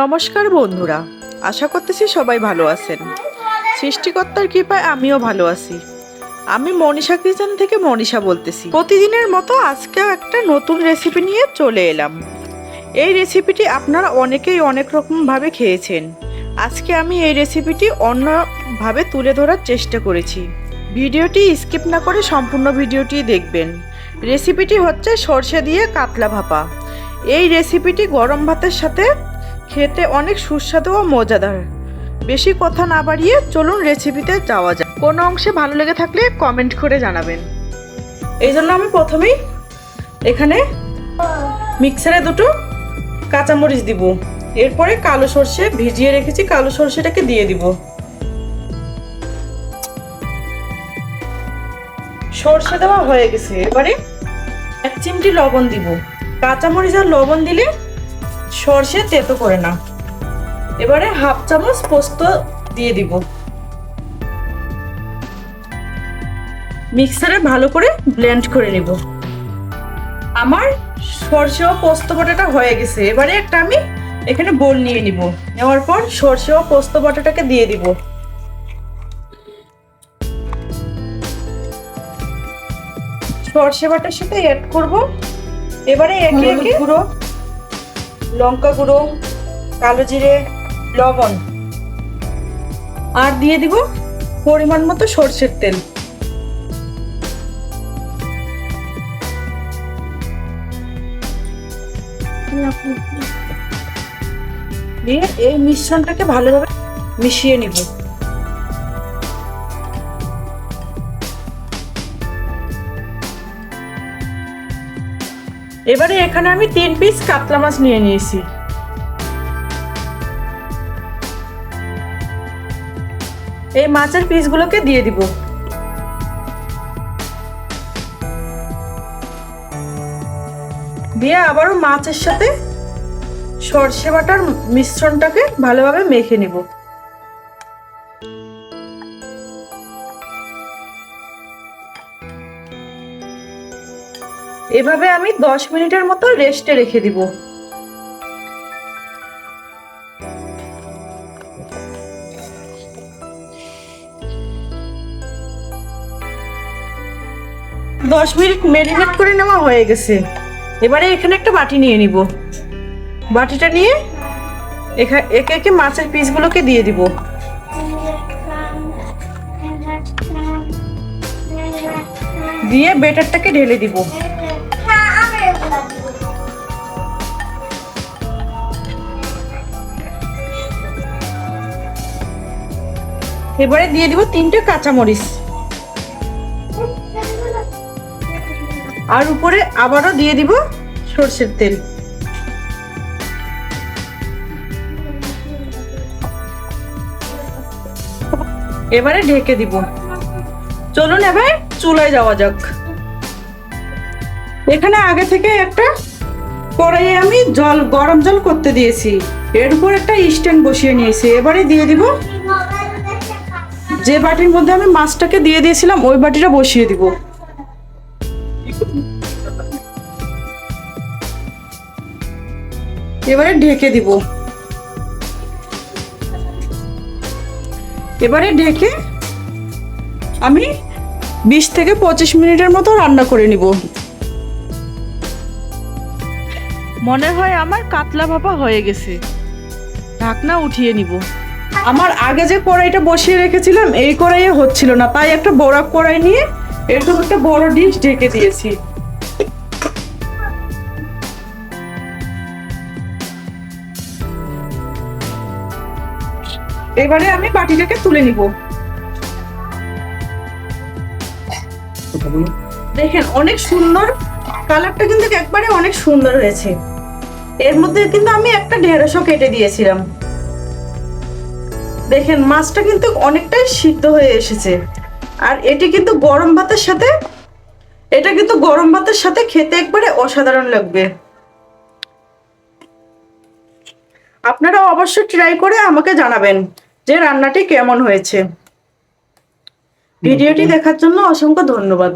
নমস্কার বন্ধুরা। আশা করতেছি সবাই ভালো আছেন। সৃষ্টিকর্তার কৃপায় আমিও ভালো আছি। আমি মনীষা কিচেন থেকে মনীষা বলতেছি। প্রতিদিনের মতো আজকেও একটা নতুন রেসিপি নিয়ে চলে এলাম। এই রেসিপিটি আপনারা অনেকেই অনেক রকমভাবে খেয়েছেন। আজকে আমি এই রেসিপিটি অন্যভাবে তুলে ধরার চেষ্টা করেছি। ভিডিওটি স্কিপ না করে সম্পূর্ণ ভিডিওটি দেখবেন। রেসিপিটি হচ্ছে সর্ষে দিয়ে কাতলা ভাপা। এই রেসিপিটি গরম ভাতের সাথে খেতে অনেক সুস্বাদু ও মজাদার। বেশি কথা না বাড়িয়ে চলুন রেসিপিতে যাওয়া যাক। কোনো অংশে ভালো লেগে থাকলে কমেন্ট করে জানাবেন। এই জন্য আমি প্রথমেই এখানে মিক্সারে দুটো কাঁচামরিচ দিব। এরপরে কালো সর্ষে ভিজিয়ে রেখেছি, কালো সর্ষেটাকে দিয়ে দিব। সর্ষে দেওয়া হয়ে গেছে। এবারে এক চিমটি লবণ দিব। কাঁচামরিচ আর লবণ দিলে সর্ষে তেতো করে না এবারে হাফ চামচ পোস্ত দিয়ে দিব। মিক্সারে ভালো করে ব্লেন্ড করে নিব। আমার সর্ষে ও পোস্ত বাটাটা হয়ে গেছে। এবারে একটা আমি এখানে বোল নিয়ে নিব। নেওয়ার পর সর্ষে ও পোস্ত বাটাটাকে দিয়ে দিব। সর্ষে বাটার সাথে অ্যাড করব। এবারে একে একে গুঁড়ো। লঙ্কা গুঁড়ো, কালো জিরে, লবণ। আর দিয়ে দিব পরিমাণ মতো সর্ষের তেল। দিয়ে এই মিশ্রণটাকে ভালোভাবে মিশিয়ে নিব। এবারে এখানে আমি তিন পিস কাতলা মাছ নিয়ে নিয়েছি। এই মাছের পিসগুলোকে দিয়ে দিব। দিয়ে আবারও মাছের সাথে সর্ষে বাটার মিশ্রণটাকে ভালোভাবে মেখে নিব। এভাবে আমি দশ মিনিটের মতো রেস্টে রেখে দিব। দশ মিনিট ম্যারিনেট করে নেওয়া হয়ে গেছে। এবারে এখানে একটা বাটি নিয়ে নিব। বাটিটা নিয়ে একে একে মাছের পিসগুলোকে দিয়ে দিব। দিয়ে বেটারটাকে ঢেলে দিব। এবারে দিয়ে দিব তিনটে কাঁচামরিচ। আর উপরে আবারও দিয়ে দিব সর্ষের তেল। এবারে ঢেকে দিব। চলুন এবার চুলায় যাওয়া যাক। এখানে আগে থেকে একটা কড়াইয়ে আমি জল, গরম জল করতে দিয়েছি। এর উপর একটা স্ট্যান্ড বসিয়ে নিয়েছি। এবারে দিয়ে দিব যে বাটির মধ্যে আমি মাছটাকে দিয়ে দিয়েছিলাম, ওই বাটিটা বসিয়ে দিব। এবারে ঢেকে দিব। এবারে ঢেকে আমি বিশ থেকে পঁচিশ মিনিটের মতো রান্না করে নিব। মনে হয় আমার কাতলা ভাপা হয়ে গেছে। ঢাকনা উঠিয়ে নিব। আমার আগে যে কড়াইটা বসিয়ে রেখেছিলাম, এই কড়াইয়ে হচ্ছিল না। তাই একটা বড় কড়াই নিয়ে এরকম একটা বড় ডিশ ঢেকে দিয়েছি। এবারে আমি বাটিটাকে তুলে নিব। দেখেন, অনেক সুন্দর কালারটা কিন্তু একবারে অনেক সুন্দর হয়েছে। এর মধ্যে কিন্তু আমি একটা ঢেঁড়সও কেটে দিয়েছিলাম। দেখেন মাছটা কিন্তু অনেকটাই সিদ্ধ হয়ে এসেছে। আর এটি কিন্তু গরম ভাতের সাথে এটা কিন্তু গরম ভাতের সাথে খেতে একবারে অসাধারণ লাগবে। আপনারা অবশ্যই ট্রাই করে আমাকে জানাবেন যে রান্নাটি কেমন হয়েছে। ভিডিওটি দেখার জন্য অসংখ্য ধন্যবাদ।